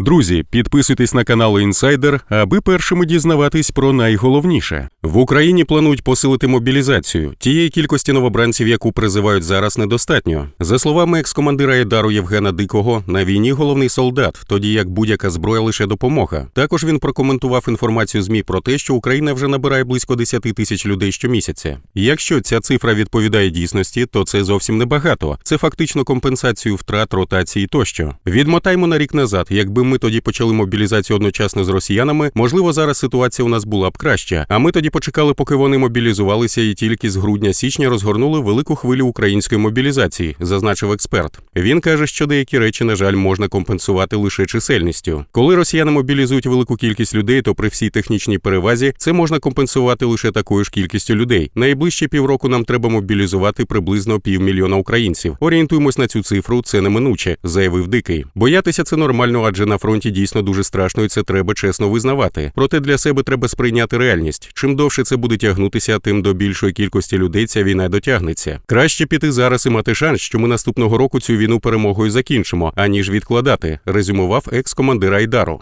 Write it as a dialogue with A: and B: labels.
A: Друзі, підписуйтесь на канал Інсайдер, аби першими дізнаватись про найголовніше. В Україні планують посилити мобілізацію. Тієї кількості новобранців, яку призивають зараз, недостатньо. За словами екс-командира Едару Євгена Дикого, на війні головний солдат, тоді як будь-яка зброя лише допомога. Також він прокоментував інформацію ЗМІ про те, що Україна вже набирає близько 10 тисяч людей щомісяця. Якщо ця цифра відповідає дійсності, то це зовсім небагато. Це фактично компенсацію втрат, ротації тощо. Відмотаймо на рік назад. Якби ми тоді почали мобілізацію одночасно з росіянами, можливо, зараз ситуація у нас була б краща. А ми тоді почекали, поки вони мобілізувалися, і тільки з грудня-січня розгорнули велику хвилю української мобілізації, зазначив експерт. Він каже, що деякі речі, на жаль, можна компенсувати лише чисельністю. Коли росіяни мобілізують велику кількість людей, то при всій технічній перевазі це можна компенсувати лише такою ж кількістю людей. Найближчі півроку нам треба мобілізувати приблизно півмільйона українців. Орієнтуємось на цю цифру, це неминуче, заявив дикий. Боятися це нормально, адже на фронті дійсно дуже страшно, і це треба чесно визнавати. Проте для себе треба сприйняти реальність. Чим довше це буде тягнутися, тим до більшої кількості людей ця війна дотягнеться. Краще піти зараз і мати шанс, що ми наступного року цю війну перемогою закінчимо, аніж відкладати, резюмував екс-командир Айдару.